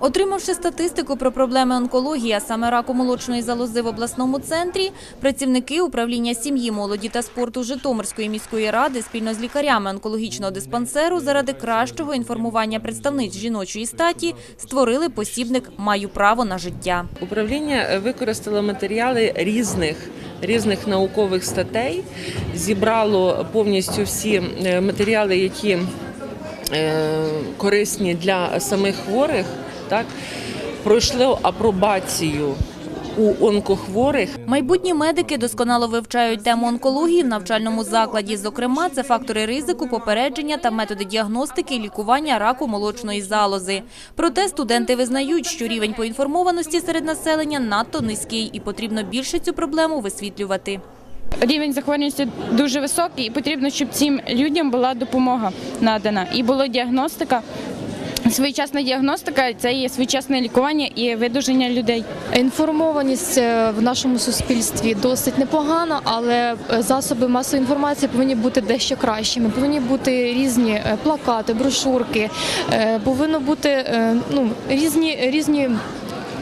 Отримавши статистику про проблеми онкології, а саме раку молочної залози в обласному центрі, працівники управління сім'ї, молоді та спорту Житомирської міської ради спільно з лікарями онкологічного диспансеру заради кращого інформування представниць жіночої статі створили посібник Маю право на життя. Управління е, використало матеріали різних. Різних наукових статей зібрало повністю всі е, матеріали, які е, корисні для самих хворих, так пройшло апробацію у онкохворих Майбутні медики досконало вивчають тему онкології в навчальному закладі. Зокрема, це фактори ризику, попередження та методи діагностики і лікування раку молочної залози. Проте студенти визнають, що рівень поінформованості серед населення надто низький і потрібно більше цю проблему висвітлювати. Рівень захворюваності дуже високий, і потрібно, щоб цим людям була допомога надана і була діагностика. Своєчасна діагностика це є своєчасне лікування і видуження людей. Інформованість е, в нашому суспільстві досить непогана, але е, засоби масової інформації повинні бути дещо кращими. Повинні бути різні е, плакати, брошурки, повинно бути ну, різні різні.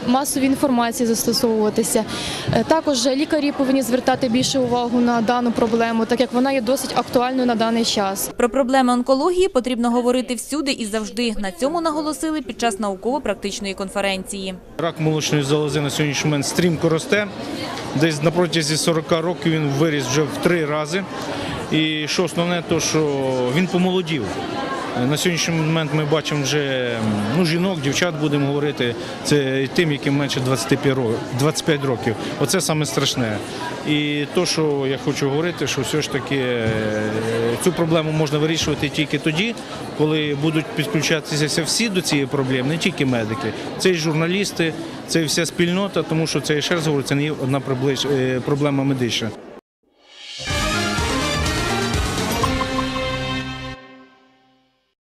Масові інформації застосовуватися. Е, Також лікарі повинні звертати більше увагу на дану проблему, так як вона є досить актуальною на даний час. Про проблеми онкології потрібно говорити всюди і завжди. На цьому наголосили під час науково-практичної конференції. Рак молочної залози на сьогоднішній момент стрімко росте. Десь на протязі 40 років він виріс вже в три рази. І що основне, то що він помолодів. На сьогоднішній момент ми бачимо вже ну, жінок, дівчат будемо говорити, це тим, яким менше 25 років. Оце саме страшне. І то, що я хочу говорити, що все ж таки е, цю проблему можна вирішувати тільки тоді, коли будуть підключатися всі до цієї проблеми, не тільки медики, це і журналісти, це і вся спільнота, тому що це ще раз говорю, це не є одна е, проблема медична.